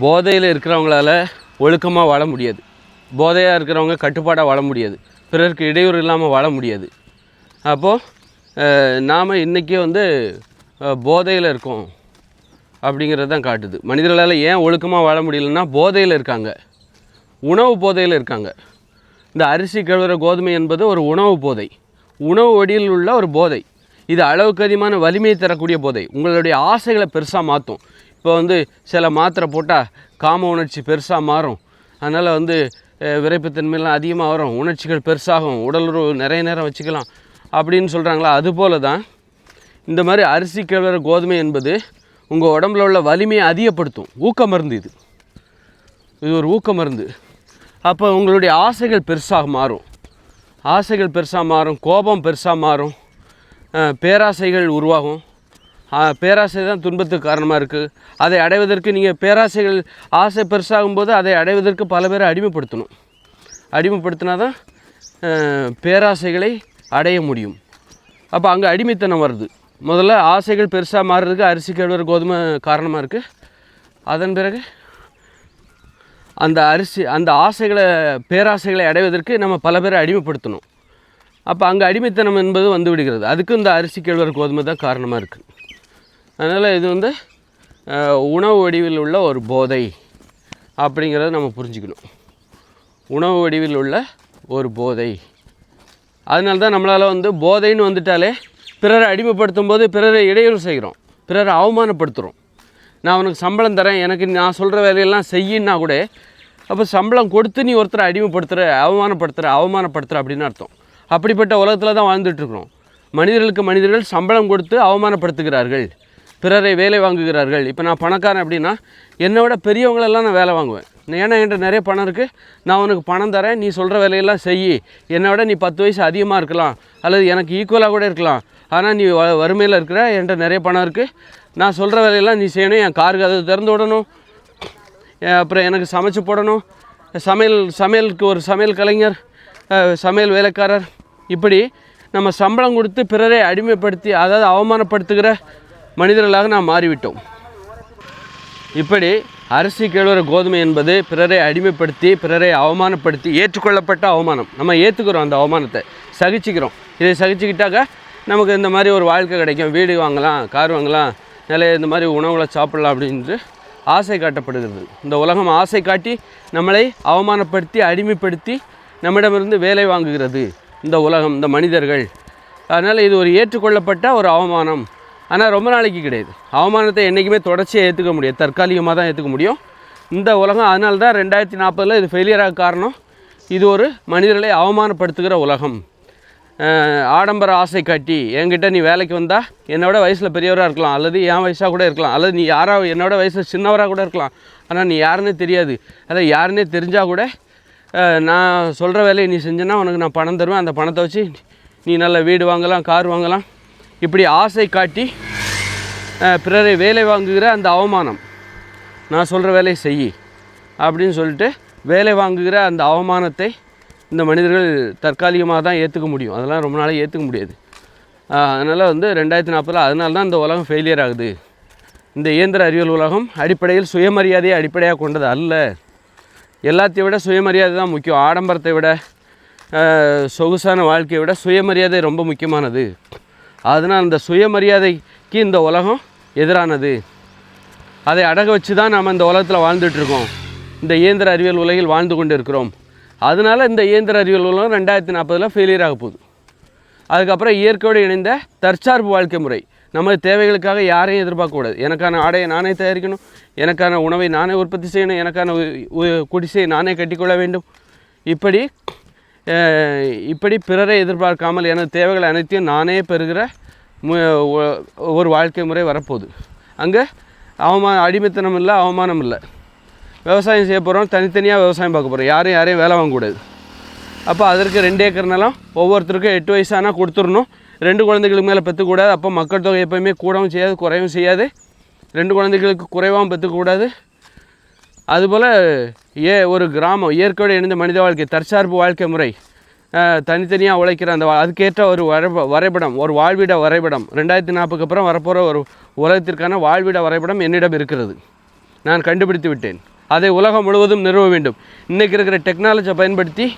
போதையில் இருக்கிறவங்களால ஒழுக்கமாக வாழ முடியாது. போதையாக இருக்கிறவங்க கட்டுப்பாடாக வாழ முடியாது. பிறருக்கு இடையூறு இல்லாமல் வாழ முடியாது. அப்போது நாம் இன்றைக்கி வந்து போதையில் இருக்கோம். அப்படிங்கிறது தான் காட்டுது. மனிதர்களால் ஏன் ஒழுக்கமாக வாழ முடியலன்னா போதையில் இருக்காங்க. உணவு போதையில் இருக்காங்க. இந்த அரிசி கழுவுற கோதுமை என்பது ஒரு உணவு போதை. உணவு வடியில் உள்ள ஒரு போதை. இது அளவுக்கு அதிகமான வலிமையை தரக்கூடிய போதை. உங்களுடைய ஆசைகளை பெருசாக மாற்றும் இப்போ வந்து சில மாத்திரை போட்டால் காம உணர்ச்சி பெருசாக மாறும். அதனால் வந்து விரைப்புத்தன்மையெல்லாம் அதிகமாக வரும். உணர்ச்சிகள் பெருசாகும். உடலுறவு நிறைய நேரம் வச்சுக்கலாம் அப்படின்னு சொல்கிறாங்களா அதுபோல தான் இந்த மாதிரி அரிசி கிழவர கோதுமை என்பது உங்கள் உடம்புல உள்ள வலிமையை அதிகப்படுத்தும். ஊக்க மருந்து இது. இது ஒரு ஊக்க மருந்து. அப்போ உங்களுடைய ஆசைகள் பெருசாக மாறும். ஆசைகள் பெருசாக மாறும். கோபம் பெருசாக மாறும். பேராசைகள் உருவாகும். பேராசை தான் துன்பத்துக்கு காரணமாக இருக்குது அதை அடைவதற்கு நீங்கள் பேராசைகள் ஆசை பெருசாகும்போது அதை அடைவதற்கு பல பேரை அடிமைப்படுத்தணும். அடிமைப்படுத்தினா தான் பேராசைகளை அடைய முடியும். அப்போ அங்கே அடிமைத்தனம் வருது. முதல்ல ஆசைகள் பெருசாக மாறுறதுக்கு அரிசி கழுவுற கோதுமை காரணமாக இருக்குது அதன் பிறகு அந்த அரிசி அந்த ஆசைகளை பேராசைகளை அடைவதற்கு நம்ம பல பேரை அடிமைப்படுத்தணும். அப்போ அங்கே அடிமைத்தனம் என்பது வந்து விடுகிறது. அதுக்கு இந்த அரிசி கேழ்வர் கோதுமை தான் காரணமாக இருக்குது அதனால் இது வந்து உணவு வடிவில் உள்ள ஒரு போதை அப்படிங்கிறத நம்ம புரிஞ்சுக்கணும். உணவு வடிவில் உள்ள ஒரு போதை. அதனால தான் நம்மளால் வந்து போதைன்னு வந்துட்டாலே பிறரை அடிமைப்படுத்தும் போது பிறரை இடையூறு செய்கிறோம். பிறரை அவமானப்படுத்துகிறோம் நான் உனக்கு சம்பளம் தரேன் எனக்கு நான் சொல்கிற வேலையெல்லாம் செய்யின்னா கூட அப்போ சம்பளம் கொடுத்து நீ ஒருத்தரை அடிமைப்படுத்துகிற அவமானப்படுத்துகிற அவமானப்படுத்துகிற அப்படின்னு அர்த்தம். அப்படிப்பட்ட உலகத்தில் தான் வாழ்ந்துட்டுருக்குறோம் மனிதர்களுக்கு மனிதர்கள் சம்பளம் கொடுத்து அவமானப்படுத்துகிறார்கள். பிறரை வேலை வாங்குகிறார்கள். இப்போ நான் பணக்காரன் அப்படின்னா என்னை விட பெரியவங்களெல்லாம் நான் வேலை வாங்குவேன். ஏன்னா என்கிட்ட நிறைய பணம் இருக்குது நான் உனக்கு பணம் தரேன். நீ சொல்கிற வேலையெல்லாம் செய். என்னை விட நீ பத்து வயசு அதிகமாக இருக்கலாம். அல்லது எனக்கு ஈக்குவலாக கூட இருக்கலாம். ஆனால் நீ வ வறுமையில் இருக்கிற என்கிட்ட நிறைய பணம் இருக்குது நான் சொல்கிற வேலையெல்லாம் நீ செய்யணும். என் காருக்கு அதை திறந்து விடணும். அப்புறம் எனக்கு சமைச்சு போடணும். சமையல் சமையலுக்கு ஒரு சமையல் கலைஞர் சமையல் வேலைக்காரர். இப்படி நம்ம சம்பளம் கொடுத்து பிறரை அடிமைப்படுத்தி அதாவது அவமானப்படுத்துகிற மனிதர்களாக நாம் மாறிவிட்டோம். இப்படி அரிசி கேழ்வர கோதுமை என்பது பிறரை அடிமைப்படுத்தி பிறரை அவமானப்படுத்தி ஏற்றுக்கொள்ளப்பட்ட அவமானம். நம்ம ஏற்றுக்கிறோம் அந்த அவமானத்தை. சகிச்சுக்கிறோம். இதை சகிச்சுக்கிட்டாக்க நமக்கு இந்த மாதிரி ஒரு வாழ்க்கை கிடைக்கும். வீடு வாங்கலாம் கார் வாங்கலாம் நிலைய இந்த மாதிரி உணவுகளை சாப்பிடலாம் அப்படின்ட்டு ஆசை காட்டப்படுகிறது. இந்த உலகம் ஆசை காட்டி நம்மளை அவமானப்படுத்தி அடிமைப்படுத்தி நம்மிடமிருந்து வேலை வாங்குகிறது. இந்த உலகம் இந்த மனிதர்கள். அதனால் இது ஒரு ஏற்றுக்கொள்ளப்பட்ட ஒரு அவமானம். ஆனால் ரொம்ப நாளைக்கு கிடையாது. அவமானத்தை என்றைக்குமே தொடர்ச்சியாக ஏற்றுக்க முடியாது. தற்காலிகமாக தான் ஏற்றுக்க முடியும். இந்த உலகம் அதனால தான் ரெண்டாயிரத்தி நாற்பதில் இது ஃபெயிலியராக காரணம். இது ஒரு மனிதர்களை அவமானப்படுத்துகிற உலகம். ஆடம்பர ஆசை காட்டி என்கிட்ட நீ வேலைக்கு வந்தால் என்னோட வயசில் பெரியவராக இருக்கலாம். அல்லது என் வயசாக கூட இருக்கலாம். அல்லது நீ யாராக என்னோட வயசில் சின்னவராக கூட இருக்கலாம். ஆனால் நீ யாருன்னே தெரியாது. அதான் யாருன்னே தெரிஞ்சால் கூட நான் சொல்கிற வேலையை நீ செஞ்சேன்னா உனக்கு நான் பணம் தருவேன். அந்த பணத்தை வச்சு நீ நல்ல வீடு வாங்கலாம் கார் வாங்கலாம். இப்படி ஆசை காட்டி பிறரை வேலை வாங்குகிற அந்த அவமானம். நான் சொல்கிற வேலையை செய் அப்படின்னு சொல்லிட்டு வேலை வாங்குகிற அந்த அவமானத்தை இந்த மனிதர்கள் தற்காலிகமாக தான் ஏற்றுக்க முடியும். அதெல்லாம் ரொம்ப நாளாக ஏற்றுக்க முடியாது. அதனால் வந்து ரெண்டாயிரத்தி நாற்பதில் அதனால தான் இந்த உலகம் ஃபெயிலியர் ஆகுது. இந்த இயந்திர அறிவியல் உலகம் அடிப்படையில் சுயமரியாதையை அடிப்படையாக கொண்டது அல்ல. எல்லாத்தையும் விட சுயமரியாதை தான் முக்கியம். ஆடம்பரத்தை விட சொகுசான வாழ்க்கையை விட சுயமரியாதை ரொம்ப முக்கியமானது. அதனால் அந்த சுயமரியாதைக்கு இந்த உலகம் எதிரானது. அதை அடக வச்சு தான் நாம் இந்த உலகத்தில் வாழ்ந்துட்டுருக்கோம். இந்த இயந்திர அறிவியல் உலகில் வாழ்ந்து கொண்டு இருக்கிறோம் அதனால் இந்த இயந்திர அறிவியல் உலகம் ரெண்டாயிரத்தி நாற்பதில் ஃபெயிலியர் ஆக போகுது. அதுக்கப்புறம் இயற்கையோடு இணைந்த தற்சார்பு வாழ்க்கை முறை. நம்ம தேவைகளுக்காக யாரையும் எதிர்பார்க்கக்கூடாது. எனக்கான ஆடையை நானே தயாரிக்கணும். எனக்கான உணவை நானே உற்பத்தி செய்யணும். எனக்கான உ- உ- குடிசையை நானே கட்டிக்கொள்ள வேண்டும். இப்படி இப்படி பிறரை எதிர்பார்க்காமல் எனது தேவைகள் அனைத்தையும் நானே பெறுகிற மு- ஒரு வாழ்க்கை முறை வரப்போகுது. அங்கே அவமான அடிமைத்தனம் இல்லை அவமானம் இல்லை. விவசாயம் செய்ய போகிறோம் தனித்தனியாக விவசாயம் பார்க்க போகிறோம் யாரையும் யாரையும் வேலை வாங்கக்கூடாது அப்போ அதற்கு ரெண்டு ஏக்கர் நிலம் ஒவ்வொருத்தருக்கும் எட்டு வயசானால் கொடுத்துடணும். ரெண்டு குழந்தைகளுக்கு மேலே பெற்றுக்கூடாது அப்போ மக்கள் தொகை எப்போயுமே கூடவும் செய்யாது குறையவும் செய்யாது. ரெண்டு குழந்தைகளுக்கு குறைவாகவும் பெற்றுக்கூடாது அதுபோல் ஏ ஒரு கிராமம் இயற்கையோடு இணைந்த மனித வாழ்க்கை தற்சார்பு வாழ்க்கை முறை. தனித்தனியாக உழைக்கிற அந்த வா- அதுக்கேற்ற ஒரு வரைப வரைபடம் ஒரு வாழ்விட வரைபடம். ரெண்டாயிரத்தி நாற்பதுக்கு அப்புறம் வரப்போகிற ஒரு உலகத்திற்கான வாழ்விட வரைபடம் என்னிடம் இருக்கிறது. நான் கண்டுபிடித்து விட்டேன். அதை உலகம் முழுவதும் நிறுவ வேண்டும். இன்றைக்கி இருக்கிற டெக்னாலஜியை பயன்படுத்தி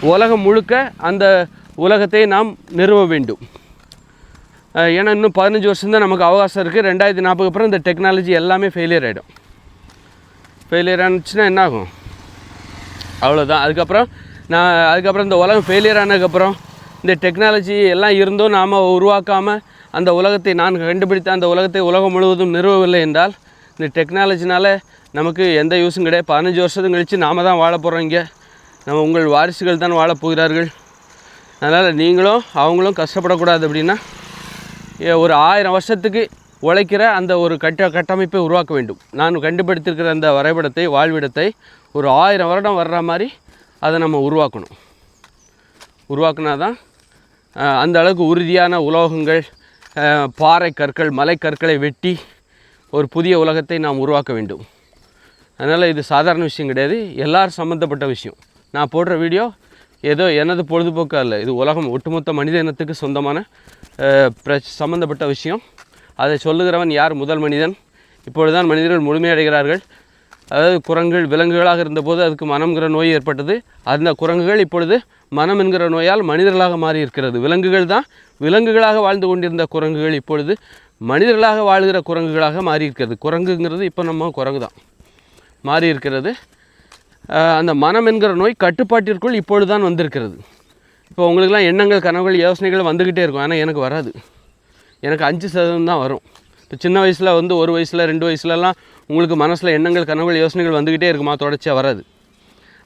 உலகம் முழுக்க அந்த உலகத்தை நாம் நிறுவ வேண்டும். ஏன்னா இன்னும் பதினஞ்சு வருஷம் தான் நமக்கு அவகாசம் இருக்குது ரெண்டாயிரத்தி நாற்பதுக்கு அப்புறம் இந்த டெக்னாலஜி எல்லாமே ஃபெயிலியர் ஆகிடும் ஃபெயிலியர் ஆனிச்சுன்னா என்ன ஆகும் அவ்வளோதான் அதுக்கப்புறம் நான் அதுக்கப்புறம் இந்த உலகம் ஃபெயிலியர் ஆனதுக்கப்புறம் இந்த டெக்னாலஜி எல்லாம் இருந்தும் நாம் உருவாக்காமல் அந்த உலகத்தை நான் கண்டுபிடித்த அந்த உலகத்தை உலகம் முழுவதும் நிறுவவில்லை என்றால் இந்த டெக்னாலஜினால் நமக்கு எந்த யூஸும் கிடையாது. பதினஞ்சு வருஷத்துக்கு கழித்து நாம் தான் வாழ போகிறோம் இங்கே. நம்ம உங்கள் வாரிசுகள் தான் வாழப் போகிறார்கள். அதனால் நீங்களும் அவங்களும் கஷ்டப்படக்கூடாது அப்படின்னா ஏ- ஒரு ஆயிரம் வருஷத்துக்கு உழைக்கிற அந்த ஒரு கட்ட கட்டமைப்பை உருவாக்க வேண்டும். நான் கண்டுபிடித்திருக்கிற அந்த வரைபடத்தை வாழ்விடத்தை ஒரு ஆயிரம் வருடம் வர்ற மாதிரி அதை நம்ம உருவாக்கணும். உருவாக்குனா தான் அந்த அளவுக்கு உறுதியான உலோகங்கள் பாறை கற்கள் மலை கற்களை வெட்டி ஒரு புதிய உலகத்தை நாம் உருவாக்க வேண்டும். அதனால் இது சாதாரண விஷயம் கிடையாது. எல்லோரும் சம்மந்தப்பட்ட விஷயம். நான் போடுற வீடியோ ஏதோ எனது பொழுதுபோக்கு அல்ல. இது உலகம் ஒட்டுமொத்த மனித இனத்துக்கு சொந்தமான பிர சம்மந்தப்பட்ட விஷயம். அதை சொல்லுகிறவன் யார்? முதல் மனிதன். இப்பொழுதுதான் மனிதர்கள் முழுமையடைகிறார்கள். அதாவது குரங்குகள் விலங்குகளாக இருந்தபோது அதுக்கு மனம்ங்கிற நோய் ஏற்பட்டது. அந்த குரங்குகள் இப்பொழுது மனம் என்கிற நோயால் மனிதர்களாக மாறி இருக்கிறது விலங்குகள் தான் விலங்குகளாக வாழ்ந்து கொண்டிருந்த குரங்குகள் இப்பொழுது மனிதர்களாக வாழ்கிற குரங்குகளாக மாறி இருக்கிறது குரங்குங்கிறது இப்போ நம்ம குரங்கு தான். மாறி இருக்கிறது அந்த மனம் என்கிற நோய் கட்டுப்பாட்டிற்குள் இப்பொழுது தான் வந்திருக்கிறது. இப்போ உங்களுக்கெல்லாம் எண்ணங்கள் கனவுகள் யோசனைகள் வந்துக்கிட்டே இருக்கும். ஆனால் எனக்கு வராது. எனக்கு அஞ்சு சதவீதம் தான் வரும். இப்போ சின்ன வயசில் வந்து ஒரு வயசில் ரெண்டு வயசுலலாம் உங்களுக்கு மனசில் எண்ணங்கள் கனவுகள் யோசனைகள் வந்துக்கிட்டே இருக்குமா? தொடர்ச்சியாக வராது.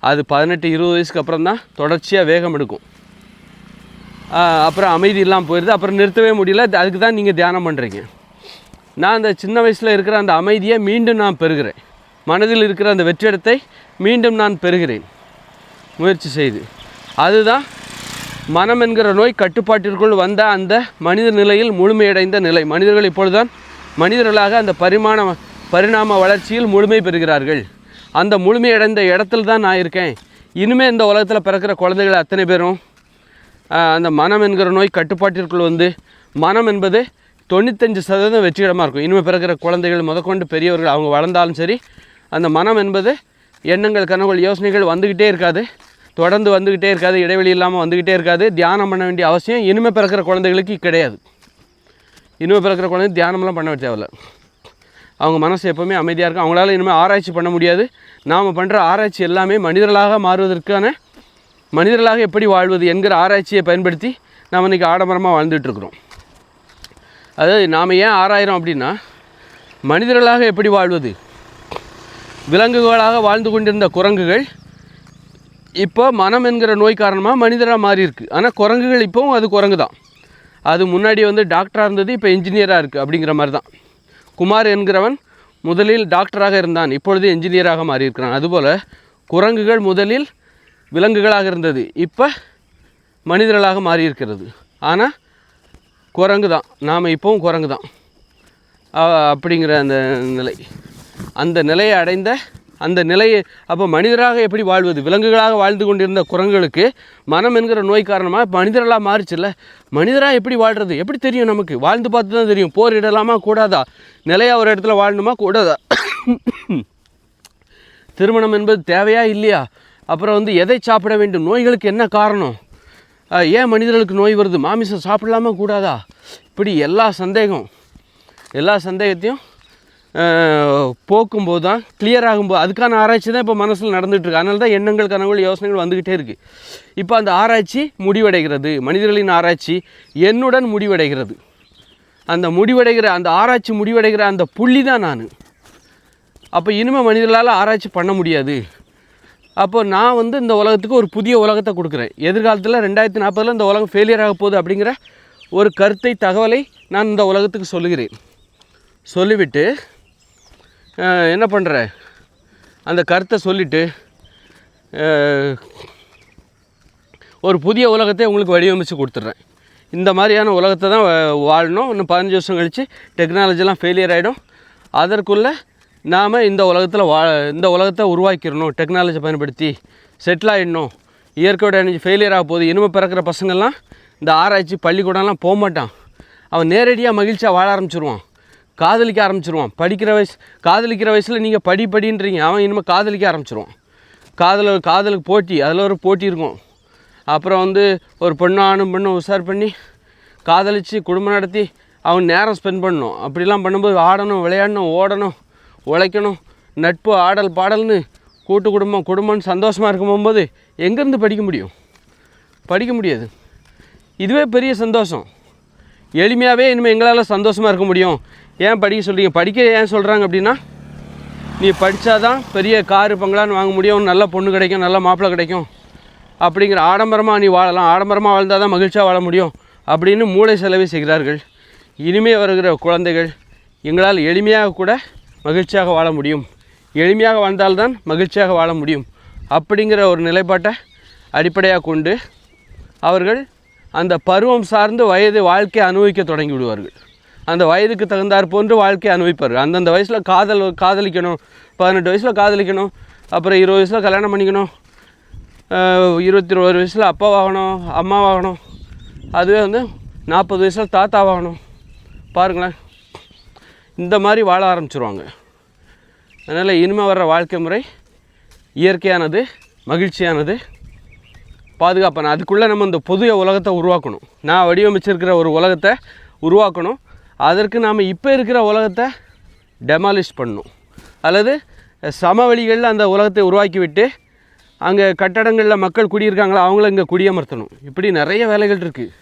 அது பதினெட்டு இருபது வயசுக்கு அப்புறம் தான் தொடர்ச்சியாக வேகம் எடுக்கும். அப்புறம் அமைதி இல்லாமல் போயிடுது அப்புறம் நிறுத்தவே முடியல. அதுக்கு தான் நீங்கள் தியானம் பண்ணுறீங்க நான் அந்த சின்ன வயசில் இருக்கிற அந்த அமைதியை மீண்டும் நான் பெறுகிறேன். மனதில் இருக்கிற அந்த வெற்றிடத்தை மீண்டும் நான் பெறுகிறேன். முயற்சி செய்து. அதுதான் மனம் என்கிற நோய் கட்டுப்பாட்டிற்குள் வந்த அந்த மனித நிலையில் முழுமையடைந்த நிலை. மனிதர்கள் இப்பொழுதுதான் மனிதர்களாக அந்த பரிமாண பரிணாம வளர்ச்சியில் முழுமை பெறுகிறார்கள். அந்த முழுமையடைந்த இடத்துல தான் நான் இருக்கேன். இனிமேல் இந்த உலகத்தில் பிறக்கிற குழந்தைகள் அத்தனை பேரும் அந்த மனம் என்கிற நோய் கட்டுப்பாட்டிற்குள் வந்து மனம் என்பது தொண்ணூத்தஞ்சு சதவீதம் வெற்றிகரமாக இருக்கும். இனிமேல் பிறக்கிற குழந்தைகள் முதற்கொண்டு பெரியவர்கள் அவங்க வளர்ந்தாலும் சரி அந்த மனம் என்பது எண்ணங்கள் கனவுகள் யோசனைகள் வந்துக்கிட்டே இருக்காது. தொடர்ந்து வந்துக்கிட்டே இருக்காது இடைவெளி இல்லாமல் வந்துக்கிட்டே இருக்காது. தியானம் பண்ண வேண்டிய அவசியம் இனிமேல் பிறக்கிற குழந்தைகளுக்கு கிடையாது. இனிமேல் பிறக்கிற குழந்தை தியானம்லாம் பண்ண தேவையில்ல. அவங்க மனசு எப்போவுமே அமைதியாக இருக்கும். அவங்களால இனிமேல் ஆராய்ச்சி பண்ண முடியாது. நாம் பண்ணுற ஆராய்ச்சி எல்லாமே மனிதர்களாக மாறுவதற்கான மனிதர்களாக எப்படி வாழ்வது என்கிற ஆராய்ச்சியை பயன்படுத்தி நாம் இன்றைக்கி ஆடம்பரமாக வாழ்ந்துட்டுருக்குறோம் அதாவது நாம் ஏன் ஆராயிரம் அப்படின்னா மனிதர்களாக எப்படி வாழ்வது? விலங்குகளாக வாழ்ந்து கொண்டிருந்த குரங்குகள் இப்போ மனம் என்கிற நோய் காரணமாக மனிதராக மாறியிருக்கு ஆனால் குரங்குகள் இப்போவும் அது குரங்கு தான் அது முன்னாடி வந்து டாக்டராக இருந்தது இப்போ இன்ஜினியராக இருக்குது அப்படிங்கிற மாதிரி தான் குமார் என்கிறவன் முதலில் டாக்டராக இருந்தான் இப்பொழுது என்ஜினியராக மாறியிருக்கிறான். அதுபோல் குரங்குகள் முதலில் விலங்குகளாக இருந்தது இப்போ மனிதர்களாக மாறியிருக்கிறது. ஆனால் குரங்கு தான் நாம் இப்போவும் குரங்கு தான் அப்படிங்கிற அந்த நிலை. அந்த நிலையை அடைந்த அந்த நிலையை அப்போ மனிதராக எப்படி வாழ்வது? விலங்குகளாக வாழ்ந்து கொண்டிருந்த குரங்குகளுக்கு மனம் என்கிற நோய் காரணமாக மனிதர்களாக மாறிச்சுல்ல? மனிதராக எப்படி வாழ்கிறது எப்படி தெரியும் நமக்கு? வாழ்ந்து பார்த்து தான் தெரியும். போர் இடலாமா கூடாதா? நிலையாக ஒரு இடத்துல வாழணுமா கூடாதா? திருமணம் என்பது தேவையா இல்லையா? அப்புறம் வந்து எதை சாப்பிட வேண்டும்? நோய்களுக்கு என்ன காரணம்? ஏன் மனிதர்களுக்கு நோய் வருது? மாமிசம் சாப்பிடலாமா கூடாதா? இப்படி எல்லா சந்தேகம் எல்லா சந்தேகத்தையும் போக்கும்போது தான் கிளியர் ஆகும்போது அதுக்கான ஆராய்ச்சி தான் இப்போ மனசில் நடந்துகிட்ருக்கு அதனால தான் எண்ணங்கள் கனவுகள் யோசனைகள் வந்துக்கிட்டே இருக்குது இப்போ அந்த ஆராய்ச்சி முடிவடைகிறது. மனிதர்களின் ஆராய்ச்சி என்னுடன் முடிவடைகிறது. அந்த முடிவடைகிற அந்த ஆராய்ச்சி முடிவடைகிற அந்த புள்ளி தான் நான். அப்போ இனிமேல் மனிதர்களால் ஆராய்ச்சி பண்ண முடியாது. அப்போ நான் வந்து இந்த உலகத்துக்கு ஒரு புதிய உலகத்தை கொடுக்குறேன். எதிர்காலத்தில் ரெண்டாயிரத்தி நாற்பதில் இந்த உலகம் ஃபெயிலியர் ஆக போகுது அப்படிங்கிற ஒரு கருத்தை தகவலை நான் இந்த உலகத்துக்கு சொல்லுகிறேன். சொல்லிவிட்டு என்ன பண்ணுற அந்த கருத்தை சொல்லிவிட்டு ஒரு புதிய உலகத்தை உங்களுக்கு வடிவமைச்சு கொடுத்துட்றேன். இந்த மாதிரியான உலகத்தை தான் வாழணும். இன்னும் பதினஞ்சு வருஷம் கழித்து டெக்னாலஜிலாம் ஃபெயிலியர் ஆகிடும் அதற்குள்ளே நாம் இந்த உலகத்தில் வா இந்த உலகத்தை உருவாக்கிடணும். டெக்னாலஜி பயன்படுத்தி செட்டில் ஆகிடணும் இயற்கையோட எனர்ஜி ஃபெயிலியர் ஆக போகுது. இனிமேல் பிறக்கிற பசங்கள்லாம் இந்த ஆராய்ச்சி பள்ளிக்கூடம்லாம் போக மாட்டான். அவன் நேரடியாக மகிழ்ச்சியாக வாழ ஆரம்பிச்சிருவான். காதலிக்க ஆரம்பிச்சிருவான். படிக்கிற வயசு காதலிக்கிற வயசில் நீங்கள் படி படின்றீங்க. அவன் இனிமேல் காதலிக்க ஆரம்பிச்சிருவான். காதல் காதலுக்கு போட்டி அதில் ஒரு போட்டி இருக்கும். அப்புறம் வந்து ஒரு பெண்ணும் ஆணும் பெண்ணும் உஷார் பண்ணி காதலித்து குடும்பம் நடத்தி அவன் நேரம் ஸ்பெண்ட் பண்ணணும். அப்படிலாம் பண்ணும்போது ஆடணும் விளையாடணும் ஓடணும் உழைக்கணும். நட்பு ஆடல் பாடல்னு கூட்டு குடும்பம் குடும்பம்னு சந்தோஷமாக இருக்கும் போகும்போது எங்கேருந்து படிக்க முடியும்? படிக்க முடியாது. இதுவே பெரிய சந்தோஷம். எளிமையாகவே இனிமேல் எங்களால் சந்தோஷமாக இருக்க முடியும். ஏன் படிக்க சொல்கிறீங்க படிக்க ஏன் சொல்கிறாங்க அப்படின்னா நீ படித்தாதான் பெரிய காரு பங்களான்னு வாங்க முடியும் நல்ல பொண்ணு கிடைக்கும் நல்ல மாப்பிள்ளை கிடைக்கும். அப்படிங்கிற ஆடம்பரமாக நீ வாழலாம். ஆடம்பரமாக வாழ்ந்தால் தான் மகிழ்ச்சியாக வாழ முடியும் அப்படின்னு மூளை செலவை செய்கிறார்கள். இனிமே வருகிற குழந்தைகள் எங்களால் எளிமையாக கூட மகிழ்ச்சியாக வாழ முடியும். எளிமையாக வாழ்ந்தால்தான் மகிழ்ச்சியாக வாழ முடியும். அப்படிங்கிற ஒரு நிலைப்பாட்டை அடிப்படையாக கொண்டு அவர்கள் அந்த பருவம் சார்ந்து வயது வாழ்க்கையை அனுபவிக்க தொடங்கி விடுவார்கள். அந்த வயதுக்கு தகுந்தார் போன்று வாழ்க்கையை அனுபவிப்பார்கள். அந்தந்த வயசில் காதல் காதலிக்கணும். பதினெட்டு வயசில் காதலிக்கணும். அப்புறம் இருபது வயசில் கல்யாணம் பண்ணிக்கணும். இருபத்தி ஒரு வயசில் அப்பாவாகணும் அம்மாவாகணும் அதுவே வந்து நாற்பது வயசில் தாத்தாவாகணும் பாருங்களேன். இந்த மாதிரி வாழ ஆரம்பிச்சிருவாங்க. அதனால் இனிமேல் வர்ற வாழ்க்கை முறை இயற்கையானது மகிழ்ச்சியானது. பாதுகாப்பான அதுக்குள்ளே நம்ம இந்த புதிய உலகத்தை உருவாக்கணும். நான் வடிவமைச்சிருக்கிற ஒரு உலகத்தை உருவாக்கணும். அதற்கு நாம் இப்போ இருக்கிற உலகத்தை டெமாலிஷ் பண்ணணும். அல்லது சமவெளிகளில் அந்த உலகத்தை உருவாக்கி விட்டு அங்கே கட்டடங்களில் மக்கள் குடியிருக்காங்களா அவங்கள இங்கே குடியமர்த்தணும். இப்படி நிறைய வேலைகள் இருக்குது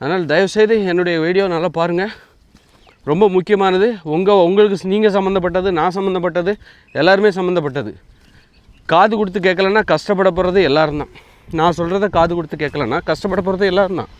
அதனால் தயவுசெய்து என்னுடைய வீடியோ நல்லா பாருங்கள் ரொம்ப முக்கியமானது உங்கள் உங்களுக்கு நீங்கள் சம்மந்தப்பட்டது நான் சம்மந்தப்பட்டது எல்லாருமே சம்மந்தப்பட்டது காது கொடுத்து கேட்கலன்னா கஷ்டப்பட போகிறது எல்லோரும் தான். நான் சொல்கிறத காது கொடுத்து கேட்கலன்னா கஷ்டப்பட போகிறது எல்லோரும் தான்.